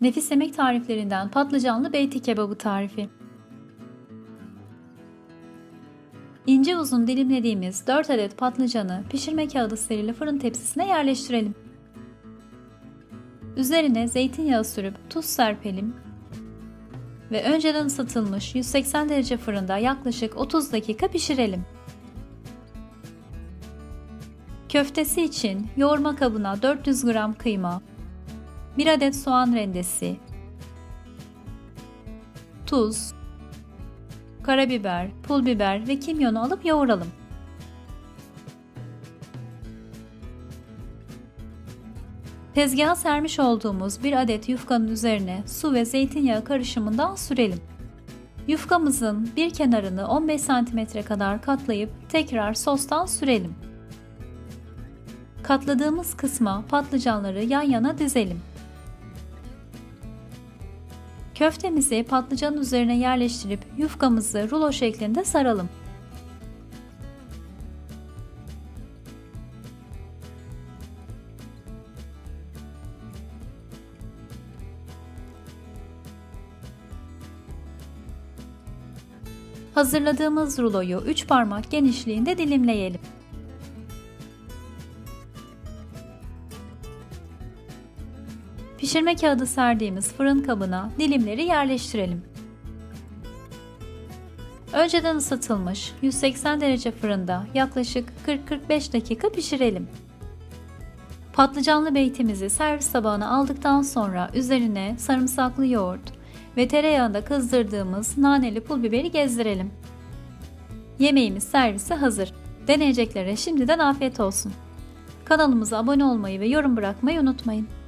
Nefis yemek tariflerinden patlıcanlı beyti kebabı tarifi. İnce uzun dilimlediğimiz 4 adet patlıcanı pişirme kağıdı serili fırın tepsisine yerleştirelim. Üzerine zeytinyağı sürüp tuz serpelim ve önceden ısıtılmış 180 derece fırında yaklaşık 30 dakika pişirelim. Köftesi için yoğurma kabına 400 gram kıyma, 1 adet soğan rendesi, tuz, karabiber, pul biber ve kimyonu alıp yoğuralım. Tezgaha sermiş olduğumuz bir adet yufkanın üzerine su ve zeytinyağı karışımından sürelim. Yufkamızın bir kenarını 15 cm kadar katlayıp tekrar sostan sürelim. Katladığımız kısma patlıcanları yan yana dizelim. Köftemizi patlıcanın üzerine yerleştirip yufkamızı rulo şeklinde saralım. Hazırladığımız ruloyu 3 parmak genişliğinde dilimleyelim. Pişirme kağıdı serdiğimiz fırın kabına dilimleri yerleştirelim. Önceden ısıtılmış 180 derece fırında yaklaşık 40-45 dakika pişirelim. Patlıcanlı beytimizi servis tabağına aldıktan sonra üzerine sarımsaklı yoğurt ve tereyağında kızdırdığımız naneli pul biberi gezdirelim. Yemeğimiz servise hazır. Deneyeceklere şimdiden afiyet olsun. Kanalımıza abone olmayı ve yorum bırakmayı unutmayın.